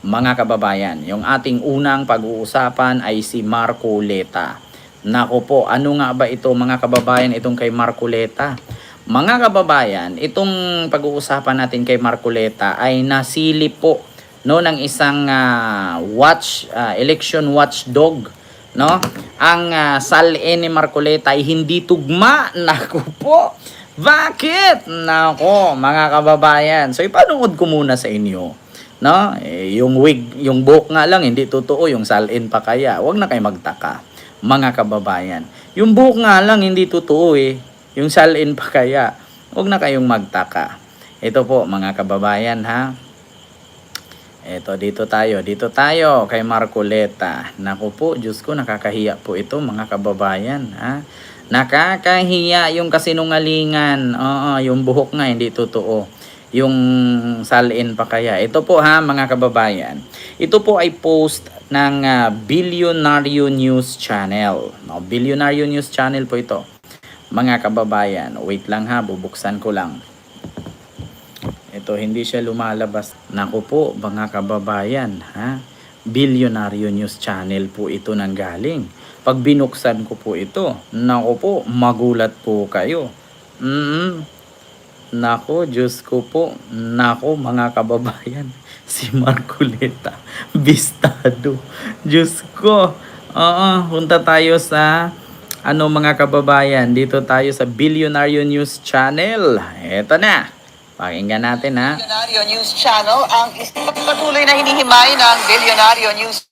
mga kababayan. Yung ating unang pag-uusapan ay si Marcoleta. Nako po, ano nga ba ito mga kababayan itong kay Marcoleta? Mga kababayan, itong pag-uusapan natin kay Marcoleta ay nasilip po no ng isang ah, watch ah, election watchdog no ang uh, salin ni Marcoleta ay hindi tugma nako po bakit nako mga kababayan so ipanood ko muna sa inyo no eh, yung wig yung buhok nga lang hindi totoo yung salin pa kaya wag na kayo magtaka mga kababayan yung buhok nga lang hindi totoo eh yung salin pa kaya wag na kayong magtaka ito po mga kababayan ha Eto, dito tayo. Dito tayo kay Marcoleta. Naku po, Diyos ko, nakakahiya po ito mga kababayan. Ha? Nakakahiya yung kasinungalingan. Oo, yung buhok nga, hindi totoo. Yung salin pa kaya. Ito po ha, mga kababayan. Ito po ay post ng ah, Billionario News Channel. No, Billionario News Channel po ito. Mga kababayan, wait lang ha, bubuksan ko lang. Ito, hindi siya lumalabas. Naku po, mga kababayan, ha? Billionario News Channel po ito nang galing. Pag binuksan ko po ito, naku po, magulat po kayo. Mm Nako, Diyos ko po. Nako, mga kababayan. Si Marcoleta. Bistado. Diyos ko. Oo, punta tayo sa ano mga kababayan. Dito tayo sa Billionario News Channel. Eto na. Pakinggan natin ha. Billionario News Channel ang patuloy na hinihimay ng Billionario News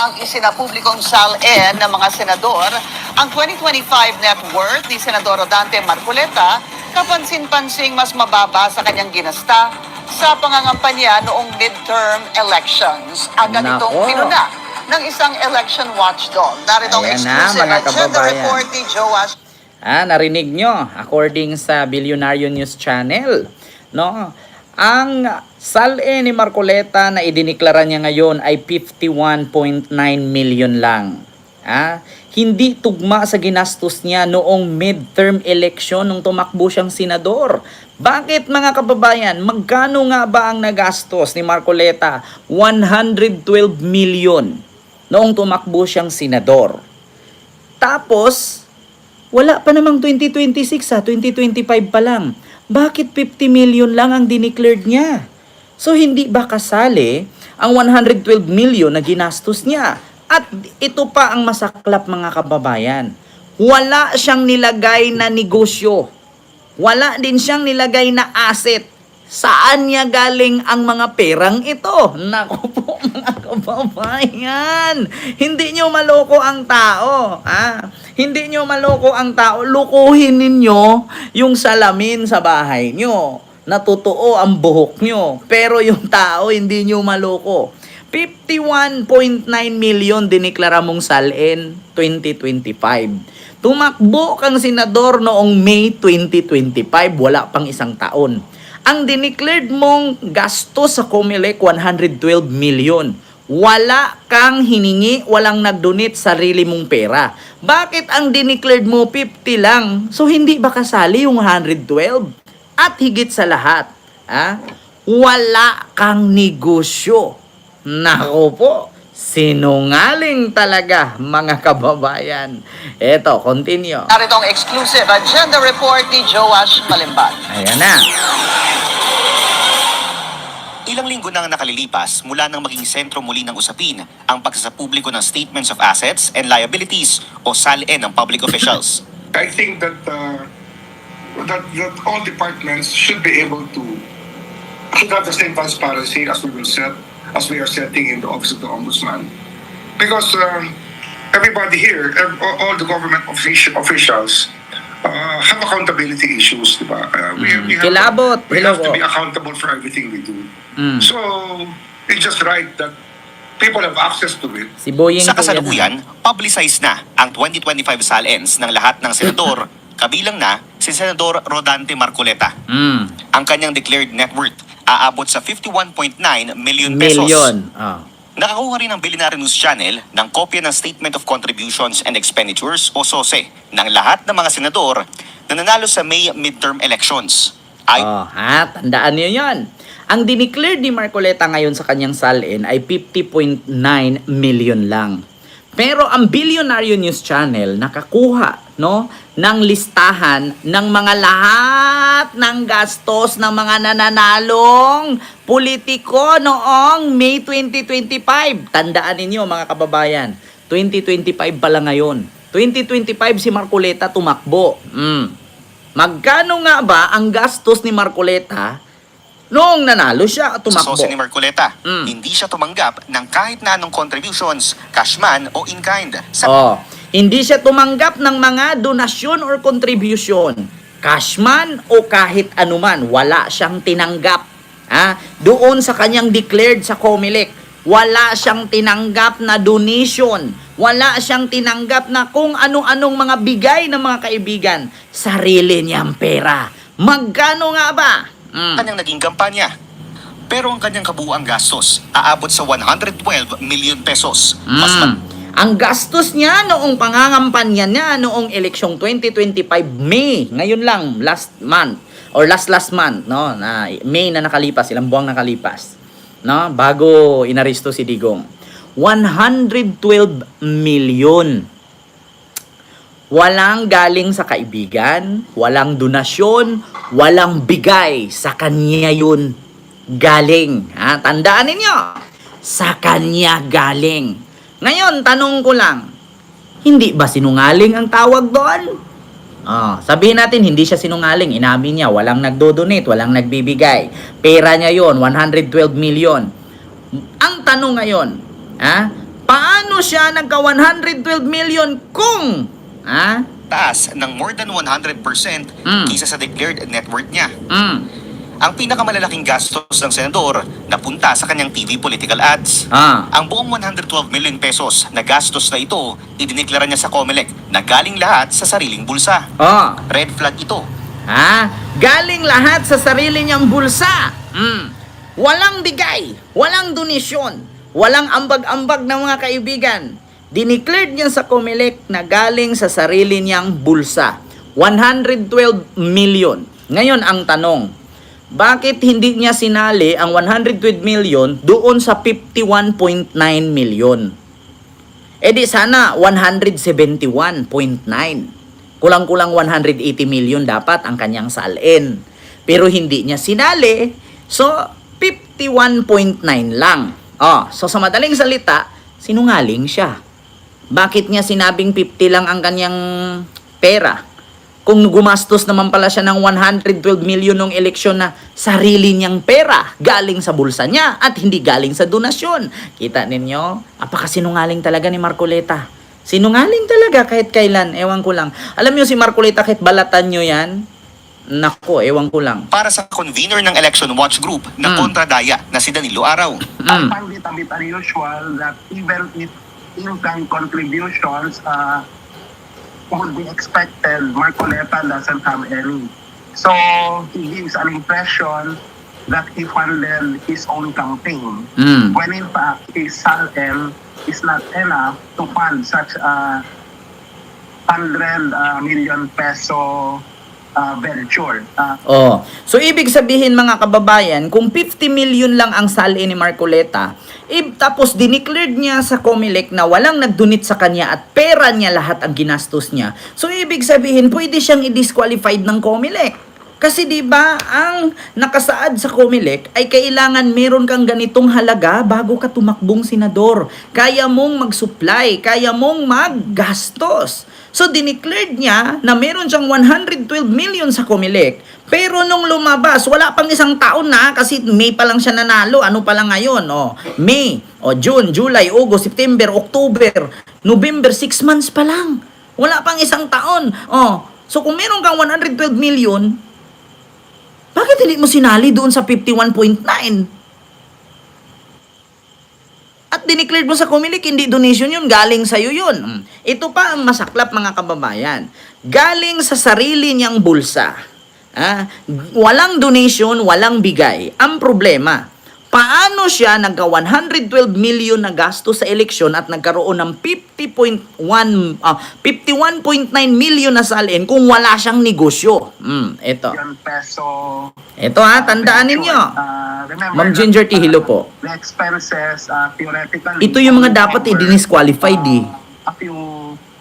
ang isinapublikong SALN ng mga senador ang 2025 net worth ni Senador Rodante Marcoleta kapansin-pansing mas mababa sa kanyang ginasta sa pangangampanya noong midterm elections. Agad Nako. itong pinuna ng isang election watchdog. Narito ang Ayan na, exclusive mga agenda kababayan. report ni Joash Ah, narinig nyo, according sa Billionario News Channel, no? Ang SALE ni Marcoleta na idiniklara niya ngayon ay 51.9 million lang. Ah, hindi tugma sa ginastos niya noong midterm election nung tumakbo siyang senador. Bakit mga kababayan, magkano nga ba ang nagastos ni Marcoleta? 112 million noong tumakbo siyang senador. Tapos, wala pa namang 2026 ha, 2025 pa lang. Bakit 50 million lang ang dineclared niya? So hindi ba kasali ang 112 million na ginastos niya? At ito pa ang masaklap mga kababayan. Wala siyang nilagay na negosyo. Wala din siyang nilagay na asset. Saan niya galing ang mga perang ito? Naku po mga kababayan. Hindi nyo maloko ang tao. Ha? Hindi nyo maloko ang tao. Lukuhin ninyo yung salamin sa bahay nyo. Natotoo ang buhok nyo. Pero yung tao, hindi nyo maloko. 51.9 million diniklara mong salin 2025. Tumakbo kang senador noong May 2025, wala pang isang taon. Ang dineclared mong gasto sa Comelec 112 million. Wala kang hiningi, walang nagdonate sarili mong pera. Bakit ang dineclared mo 50 lang? So hindi ba kasali yung 112? At higit sa lahat, ha? wala kang negosyo. Nako po, sinungaling talaga mga kababayan. Eto, continue. Narito ang exclusive agenda report ni Joash Malimban. Ayan na. Ilang linggo nang nakalilipas mula nang maging sentro muli ng usapin ang pagsasapubliko ng Statements of Assets and Liabilities o SALN ng public officials. I think that uh, that that all departments should be able to should have the same transparency as we will set as we are setting in the office of the ombudsman, because uh, everybody here, all the government offici- officials. Uh, have accountability issues, di ba? Uh, we, we have, Kilabot. we have to be accountable for everything we do. Mm. So, it's just right that people have access to it. Si Boying Sa kasalukuyan, publicized na ang 2025 SALNs ng lahat ng senador, kabilang na si Senador Rodante Marcoleta. Mm, Ang kanyang declared net worth aabot sa 51.9 million pesos. million. Ah. Nakakuha rin ng Billionaire News Channel ng kopya ng Statement of Contributions and Expenditures o SOSE ng lahat ng mga senador na nanalo sa May midterm elections. Ay, Oh, ha, tandaan niyo 'yon. Ang dineclare ni Marcoleta ngayon sa kanyang salin ay 50.9 million lang. Pero ang Billionaire News Channel nakakuha no ng listahan ng mga lahat ng gastos ng mga nananalong politiko noong May 2025. Tandaan ninyo mga kababayan, 2025 pala ngayon. 2025 si Marcoleta tumakbo. Mm. Magkano nga ba ang gastos ni Marcoleta noong nanalo siya at Sa tumakbo? sose ni Marcoleta, Mm. hindi siya tumanggap ng kahit na anong contributions, cash man o in-kind. Sa Oh, hindi siya tumanggap ng mga donasyon or contribution. Cash man o kahit anuman, wala siyang tinanggap. Ha? Doon sa kanyang declared sa Comelec, wala siyang tinanggap na donation. Wala siyang tinanggap na kung ano-anong mga bigay ng mga kaibigan. Sarili niyang pera. Magkano nga ba? Mm. kanyang naging kampanya. Pero ang kanyang kabuuang gastos aabot sa 112 million pesos. Mas Mm. Ang gastos niya noong pangangampanya niya noong eleksyong 2025 May, ngayon lang last month or last last month, no, na May na nakalipas, ilang buwang nakalipas, no, bago inaresto si Digong. 112 million. Walang galing sa kaibigan, walang donasyon, walang bigay. Sa kanya yun galing. Ha? Tandaan ninyo, sa kanya galing. Ngayon, tanong ko lang, hindi ba sinungaling ang tawag doon? Ah, sabihin natin, hindi siya sinungaling. Inamin niya, walang nagdo-donate, walang nagbibigay. Pera niya yon 112 million. Ang tanong ngayon, ha? Paano siya nagka 112 million kung, ha? taas ng more than 100% Mm. kisa sa declared net worth niya. Mm. Ang pinakamalalaking gastos ng senador napunta sa kanyang TV political ads. Ah. Ang buong 112 million pesos na gastos na ito, idineklara niya sa COMELEC na galing lahat sa sariling bulsa. Oh. Red flag ito. Ha? Galing lahat sa sarili niyang bulsa. Mm. Walang bigay, walang donisyon, walang ambag-ambag ng mga kaibigan. Dineclared niya sa Comelec na galing sa sarili niyang bulsa. 112 million. Ngayon ang tanong, bakit hindi niya sinali ang 112 million doon sa 51.9 million? Eh di sana 171.9. Kulang-kulang 180 million dapat ang kanyang salin. Pero hindi niya sinali. So, 51.9 lang. Oh, so sa madaling salita, sinungaling siya. Bakit niya sinabing 50 lang ang kanyang pera? Kung gumastos naman pala siya ng 112 million ng eleksyon na sarili niyang pera galing sa bulsa niya at hindi galing sa donasyon. Kita ninyo? Apakasinungaling talaga ni Marcoleta. Sinungaling talaga kahit kailan. Ewan ko lang. Alam niyo si Marcoleta kahit balatan niyo yan, nako, ewan ko lang. Para sa convener ng Election Watch Group na Mm. kontradaya na si Danilo Araw. Mm. I find it a bit unusual that even if in-kind contributions uh, would be expected, Marcoleta doesn't have any. So he gives an impression that he funded his own campaign, Mm. when in fact his SALM is not enough to fund such a 100 uh, million peso uh, venture. Uh, Oh. So ibig sabihin mga kababayan, kung 50 million lang ang sali ni Marcoleta, eh, tapos dineclared niya sa Comelec na walang nagdunit sa kanya at pera niya lahat ang ginastos niya. So ibig sabihin, pwede siyang i-disqualified ng Comelec. Kasi 'di ba, ang nakasaad sa Comelec ay kailangan meron kang ganitong halaga bago ka tumakbong senador. Kaya mong mag-supply, kaya mong maggastos. So dineclared niya na meron siyang 112 million sa Comelec. Pero nung lumabas, wala pang isang taon na kasi May pa lang siya nanalo. Ano pa lang ngayon? Oh, May, oh, June, July, August, September, October, November, 6 months pa lang. Wala pang isang taon. Oh, so kung meron kang 112 million, bakit hindi mo sinali doon sa 51.9? At dineclared mo sa Comelec, hindi donation yun, galing sa'yo yun. Mm. Ito pa ang masaklap mga kababayan. Galing sa sarili niyang bulsa. Ah, walang donation, walang bigay. Ang problema, Paano siya nagka 112 million na gasto sa eleksyon at nagkaroon ng 50.1 ah, 51.9 million na salin kung wala siyang negosyo? Hmm, ito. Peso. Ito ha, tandaan ninyo. Uh, Ma'am Ginger T. uh, Hilo po. The expenses, uh, theoretically, Ito yung mga dapat i-disqualified eh. uh, A few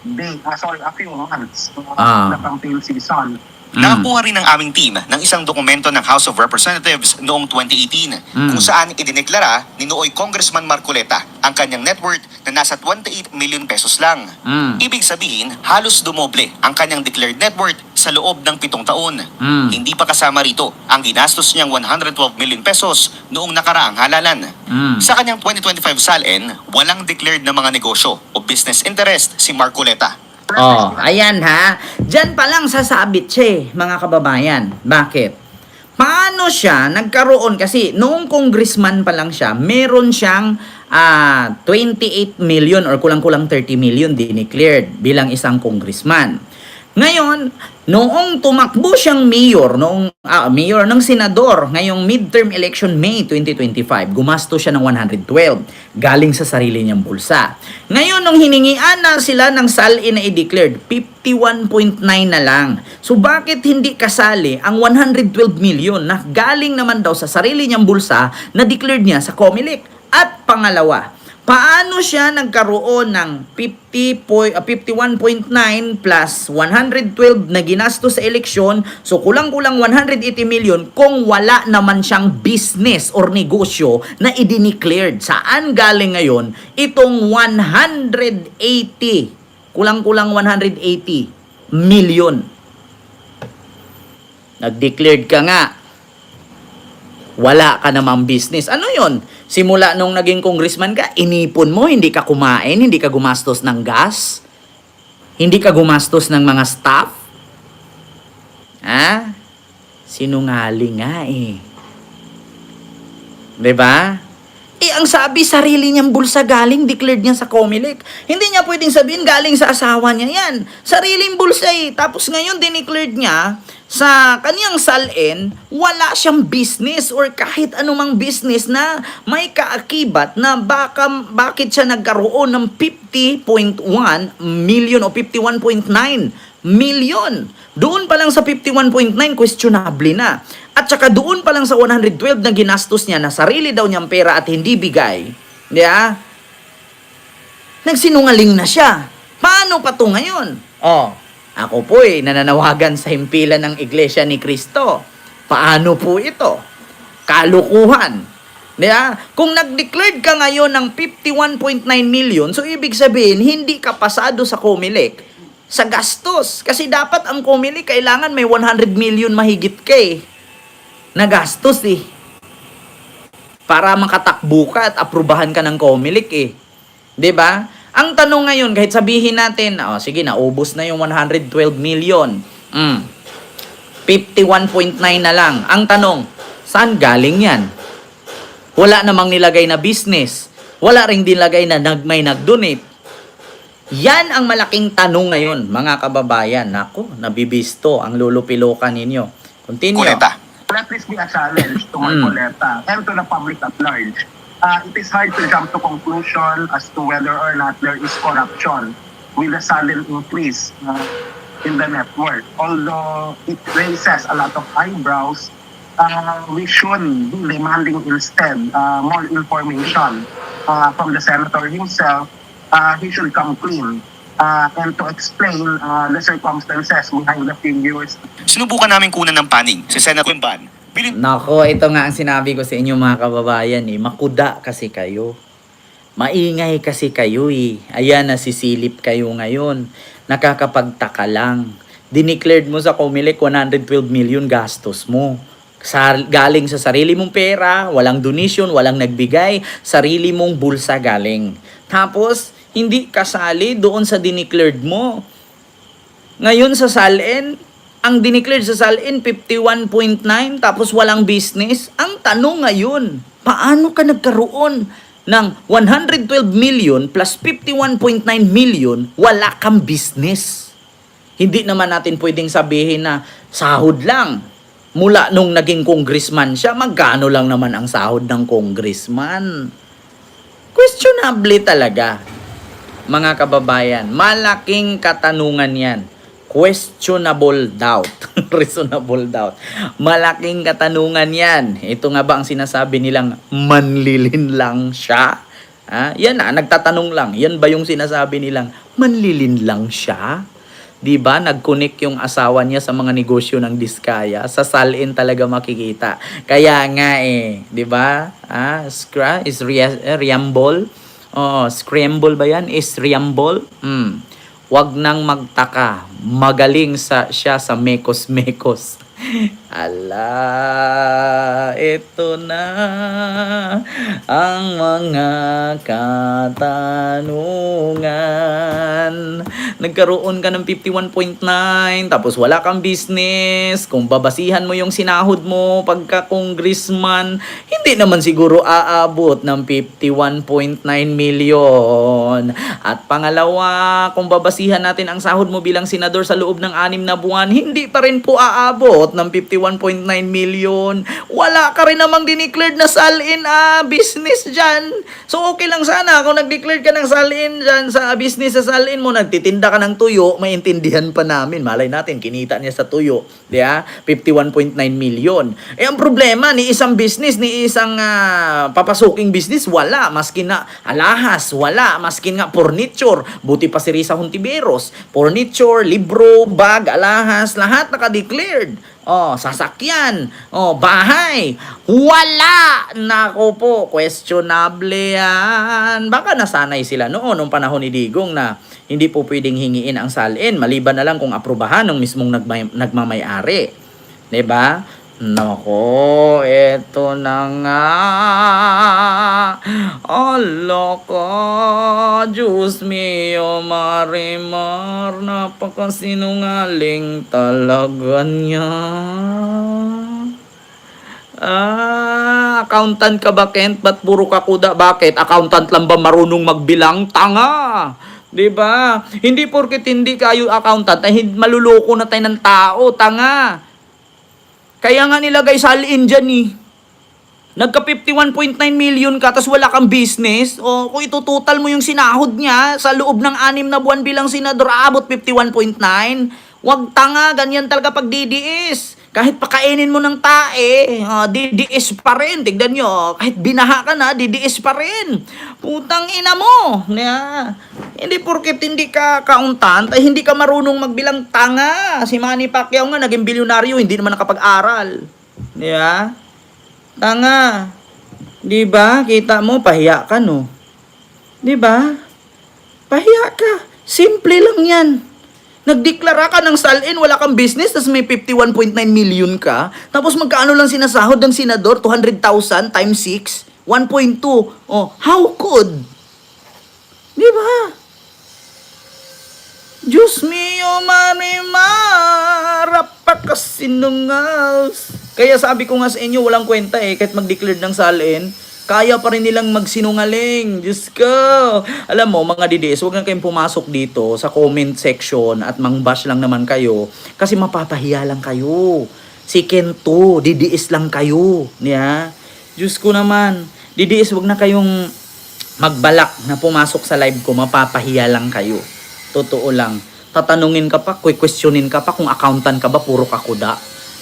days, uh, sorry, a few months uh, Ah. na campaign season. Mm. Nakakuha rin ng aming team ng isang dokumento ng House of Representatives noong 2018 Mm. kung saan idineklara ni nooy Congressman Marcoleta ang kanyang net worth na nasa 28 million pesos lang. Mm. Ibig sabihin, halos dumoble ang kanyang declared net worth sa loob ng pitong taon. Mm. Hindi pa kasama rito ang ginastos niyang 112 million pesos noong nakaraang halalan. Mm. Sa kanyang 2025 salin, walang declared na mga negosyo o business interest si Marcoleta. Oh, ayan ha. Diyan pa lang sasabit siya eh, mga kababayan. Bakit? Paano siya nagkaroon? Kasi noong congressman pa lang siya, meron siyang ah, 28 million or kulang-kulang 30 million dineclared bilang isang congressman. Ngayon, noong tumakbo siyang mayor, noong ah, mayor ng senador, ngayong midterm election May 2025, gumasto siya ng 112 galing sa sarili niyang bulsa. Ngayon, nung hiningian na sila ng SALI na i-declared, 51.9 na lang. So bakit hindi kasali ang 112 million na galing naman daw sa sarili niyang bulsa na declared niya sa COMELEC? At pangalawa, Paano siya nagkaroon ng 50 po, ah, 51.9 plus 112 na ginasto sa eleksyon, so kulang-kulang 180 million kung wala naman siyang business or negosyo na idineclared. Saan galing ngayon itong 180, kulang-kulang 180 million? Nag-declared ka nga, wala ka namang business. Ano yon? Simula nung naging congressman ka, inipon mo, hindi ka kumain, hindi ka gumastos ng gas, hindi ka gumastos ng mga staff. Ha? Sinungaling nga eh. 'Di ba? Eh, ang sabi, sarili niyang bulsa galing, declared niya sa Comelec. Hindi niya pwedeng sabihin galing sa asawa niya yan. Sariling bulsa eh. Tapos ngayon, dineclared niya sa kaniyang salin, wala siyang business or kahit anumang business na may kaakibat na baka, bakit siya nagkaroon ng 50.1 million o 51.9 million. Doon pa lang sa 51.9, questionable na. At saka doon pa lang sa 112 na ginastos niya na sarili daw niyang pera at hindi bigay. Di ba? Nagsinungaling na siya. Paano pa to ngayon? Oh, ako po eh, nananawagan sa himpilan ng Iglesia ni Kristo. Paano po ito? Kalukuhan. Ba? Kung nag-declared ka ngayon ng 51.9 million, so ibig sabihin, hindi ka pasado sa Comelec sa gastos. Kasi dapat ang Comelec kailangan may 100 million mahigit ka eh. Na gastos eh. Para makatakbo ka at aprubahan ka ng Comelec eh. ba? Ang tanong ngayon, kahit sabihin natin, oh, sige, naubos na yung 112 million. Mm. 51.9 na lang. Ang tanong, saan galing yan? Wala namang nilagay na business. Wala ring nilagay na nag, may nag-donate. Yan ang malaking tanong ngayon, mga kababayan. Nako, nabibisto ang lulupilokan ninyo. Continue. Kuleta. let this be a challenge to Mm. Marcoleta and to the public at large. Uh, it is hard to jump to conclusion as to whether or not there is corruption with a sudden increase uh, in the net worth. Although it raises a lot of eyebrows, uh, we should be demanding instead uh, more information uh, from the senator himself. Uh, he should come clean uh, and to explain uh, the circumstances behind the figures Sinubukan namin kunan ng panig si Senator Quimban. Bilin Nako, ito nga ang sinabi ko sa inyo mga kababayan eh. Makuda kasi kayo. Maingay kasi kayo eh. Ayan, nasisilip kayo ngayon. Nakakapagtaka lang. Dineclared mo sa Comelec 112 million gastos mo. Sa, galing sa sarili mong pera, walang donation, walang nagbigay, sarili mong bulsa galing. Tapos, hindi kasali doon sa dineclared mo. Ngayon sa Salin, ang dineclare sa Salin 51.9 tapos walang business. Ang tanong ngayon, paano ka nagkaroon ng 112 million plus 51.9 million, wala kang business. Hindi naman natin pwedeng sabihin na sahod lang. Mula nung naging congressman siya, magkano lang naman ang sahod ng congressman? Questionable talaga. Mga kababayan, malaking katanungan yan. Questionable doubt. Reasonable doubt. Malaking katanungan yan. Ito nga ba ang sinasabi nilang manlilin lang siya? Ha? Yan na, nagtatanong lang. Yan ba yung sinasabi nilang manlilin lang siya? 'Di ba? Nag-connect yung asawa niya sa mga negosyo ng Diskaya. Sa salin talaga makikita. Kaya nga eh, 'di ba? Ah, scra is ria- eh, riambol. Oh, scramble ba 'yan? Is riambol? Hmm. Wag nang magtaka. Magaling sa siya sa mekos-mekos. Ala, ito na ang mga katanungan. Nagkaroon ka ng 51.9, tapos wala kang business. Kung babasihan mo yung sinahod mo pagka congressman, hindi naman siguro aabot ng 51.9 million. At pangalawa, kung babasihan natin ang sahod mo bilang senador sa loob ng anim na buwan, hindi pa rin po aabot ng 51.9 million. Wala ka rin namang dineclared na salin ah, business dyan. So okay lang sana kung nag-declare ka ng salin dyan sa business sa salin mo, nagtitinda ka ng tuyo, maintindihan pa namin. Malay natin, kinita niya sa tuyo. Di ba? 51.9 million. Eh ang problema, ni isang business, ni isang ah, papasuking business, wala. Maski na alahas, wala. Maski nga furniture. Buti pa si Risa Hontiveros. Furniture, libro, bag, alahas, lahat naka-declared. Oh, sasakyan. Oh, bahay. Wala! Nako po, questionable yan. Baka nasanay sila noon, nung panahon ni Digong na hindi po pwedeng hingiin ang salin maliban na lang kung aprubahan ng mismong nagmay- nagmamayari. 'Di ba? Nako, eto na nga. Allah ka, Diyos mio, marimar, napakasinungaling talaga niya. Ah, accountant ka ba, Kent? Ba't puro ka kuda? Bakit? Accountant lang ba marunong magbilang? Tanga! 'Di ba? Hindi porket hindi kayo accountant ay maluloko na tayo ng tao, tanga. Kaya nga nilagay sa alin dyan eh. Nagka 51.9 million ka tapos wala kang business. O kung itutotal mo yung sinahod niya sa loob ng anim na buwan bilang senador, aabot 51.9. Wag tanga, ganyan talaga pag DDS. Kahit pakainin mo ng tae, ah, DDS pa rin. Tignan nyo, kahit binaha ka na, DDS pa rin. Putang ina mo. Yeah. Hindi porket hindi ka kauntant, ay hindi ka marunong magbilang tanga. Si Manny Pacquiao nga naging bilyonaryo, hindi naman nakapag-aral. Yeah. Tanga. 'Di ba? Kita mo pahiya ka no. 'Di ba? Pahiya ka. Simple lang 'yan. Nagdeklara ka ng salin, wala kang business, tapos may 51.9 million ka. Tapos magkano lang sinasahod ng senador? 200,000 times 6? 1.2. Oh, how could? Di ba? Diyos mio, marimar, apakasinungas. Kaya sabi ko nga sa inyo, walang kwenta eh, kahit mag-declare ng salin, kaya pa rin nilang magsinungaling. Diyos ko. Alam mo, mga DDS, huwag na kayong pumasok dito sa comment section at mangbash lang naman kayo kasi mapapahiya lang kayo. Si Kento, DDS lang kayo. Niya? Diyos ko naman. DDS, huwag na kayong magbalak na pumasok sa live ko, mapapahiya lang kayo. Totoo lang. Tatanungin ka pa, questionin ka pa kung accountant ka ba, puro ka kuda.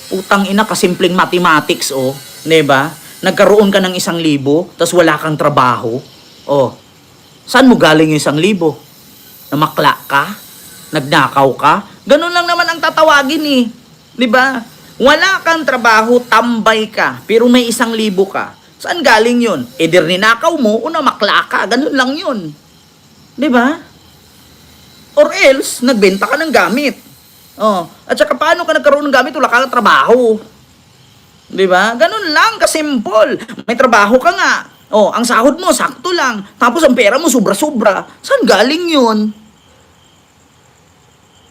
Putang ina, kasimpleng mathematics, oh. ba? Nagkaroon ka ng isang libo, tas wala kang trabaho. Oh, saan mo galing yung isang libo? Namakla ka? Nagnakaw ka? Ganun lang naman ang tatawagin eh. ba? Wala kang trabaho, tambay ka, pero may isang libo ka. Saan galing yun? Either ninakaw mo o namakla ka. Ganun lang yun. ba? Or else, nagbenta ka ng gamit. Oh, at saka paano ka nagkaroon ng gamit? Wala ka ng trabaho. 'Di ba? Ganun lang, kasimple. May trabaho ka nga. Oh, ang sahod mo sakto lang. Tapos ang pera mo sobra-sobra. Saan galing 'yun?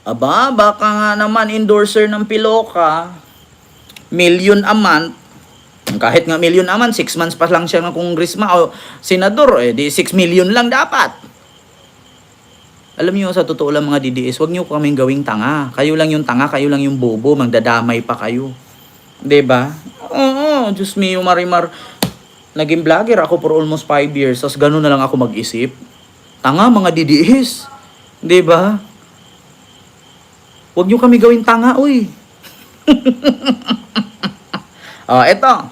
Aba, baka nga naman endorser ng Piloka, million a month, kahit nga million a month, 6 months pa lang siya ng congressman o senador, eh, di 6 million lang dapat. Alam niyo sa totoo lang mga DDS, wag niyo kaming gawing tanga. Kayo lang yung tanga, kayo lang yung bobo, magdadamay pa kayo. Ba? Oo, Diyos mio, Marimar. Naging vlogger ako for almost 5 years. Tapos ganun na lang ako mag-isip. Tanga, mga DDS. ba? Huwag nyo kami gawin tanga, uy. oh, eto.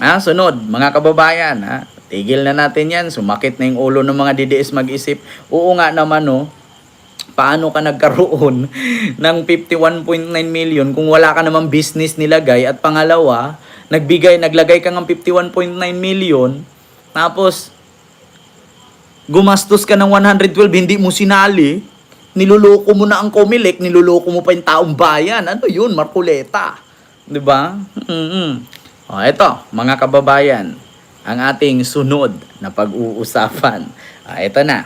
Ah, sunod, mga kababayan, ha? Tigil na natin yan. Sumakit na yung ulo ng mga DDS mag-isip. Oo nga naman, no? Paano ka nagkaroon ng 51.9 million kung wala ka namang business nilagay? At pangalawa, nagbigay, naglagay ka ng 51.9 million, tapos gumastos ka ng 112, hindi mo sinali, niluloko mo na ang Comelec, niluloko mo pa yung taong bayan. Ano yun, Marcoleta? 'Di ba? Mm O, eto, mga kababayan, ang ating sunod na pag-uusapan. Ah, eto na.